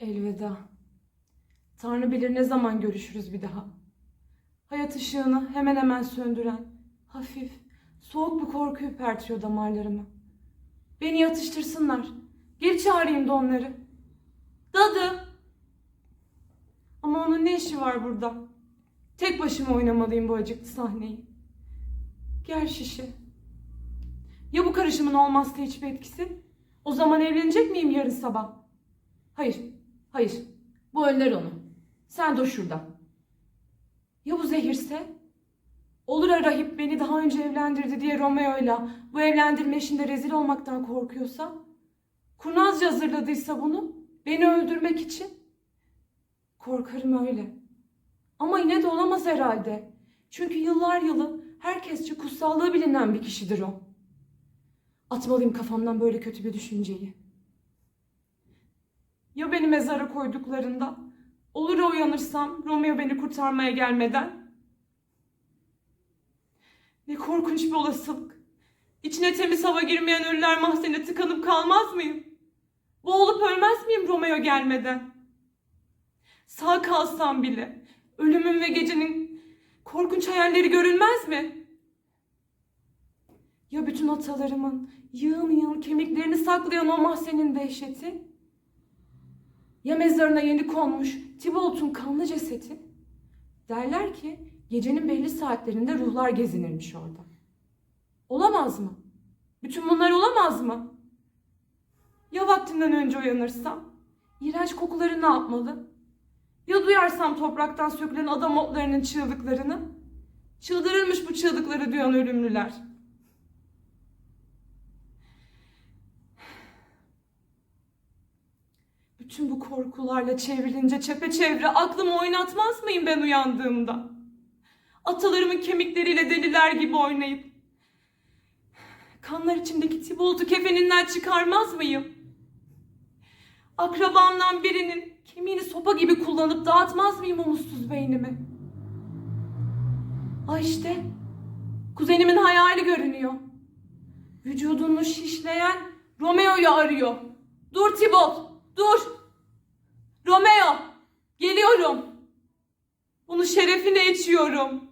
Elveda. Tanrı bilir ne zaman görüşürüz bir daha. Hayat ışığını hemen hemen söndüren, hafif, soğuk bir korku ürpertiyor damarlarımı. Beni yatıştırsınlar. Geri çağırayım da onları. Dadı! Ama onun ne işi var burada? Tek başıma oynamalıyım bu acıklı sahneyi. Gel şişe. Ya bu karışımın olmazsa hiçbir etkisi? O zaman evlenecek miyim yarın sabah? Hayır, hayır. Bu önler onu. Sen dur şurada. Ya bu zehirse? Olur ya rahip beni daha önce evlendirdi diye Romeo'yla bu evlendirme işinde rezil olmaktan korkuyorsa? Kurnazca hazırladıysa bunu beni öldürmek için? Korkarım öyle. Ama yine de olamaz herhalde. Çünkü yıllar yılı herkesçe kutsallığı bilinen bir kişidir o. Atmalıyım kafamdan böyle kötü bir düşünceyi. Ya beni mezara koyduklarında? Olur ya uyanırsam Romeo beni kurtarmaya gelmeden? Ne korkunç bir olasılık. İçine temiz hava girmeyen ölüler mahzene tıkanıp kalmaz mıyım? Boğulup ölmez miyim Romeo gelmeden? Sağ kalsam bile ölümün ve gecenin korkunç hayalleri görünmez mi? Ya bütün atalarımın yığın yığın kemiklerini saklayan o mahzenin dehşeti? Ya mezarına yeni konmuş Tibolt'un kanlı cesedi? Derler ki gecenin belli saatlerinde ruhlar gezinirmiş orada. Olamaz mı? Bütün bunlar olamaz mı? Ya vaktimden önce uyanırsam? İğrenç kokuları ne yapmalı? Ya duyarsam topraktan sökülen adam otlarının çığlıklarını? Çıldırırmış bu çığlıkları duyan ölümlüler. Bütün bu korkularla çevrilince çepeçevre aklımı oynatmaz mıyım ben uyandığımda? Atalarımın kemikleriyle deliler gibi oynayıp kanlar içindeki Tibolt'u kefeninden çıkarmaz mıyım? Akrabamdan birinin kemiğini sopa gibi kullanıp dağıtmaz mıyım umutsuz beynimi? Ay işte kuzenimin hayali görünüyor. Vücudunu şişleyen Romeo'yu arıyor. Dur Tibolt, dur. Romeo, geliyorum. Bunun şerefine içiyorum.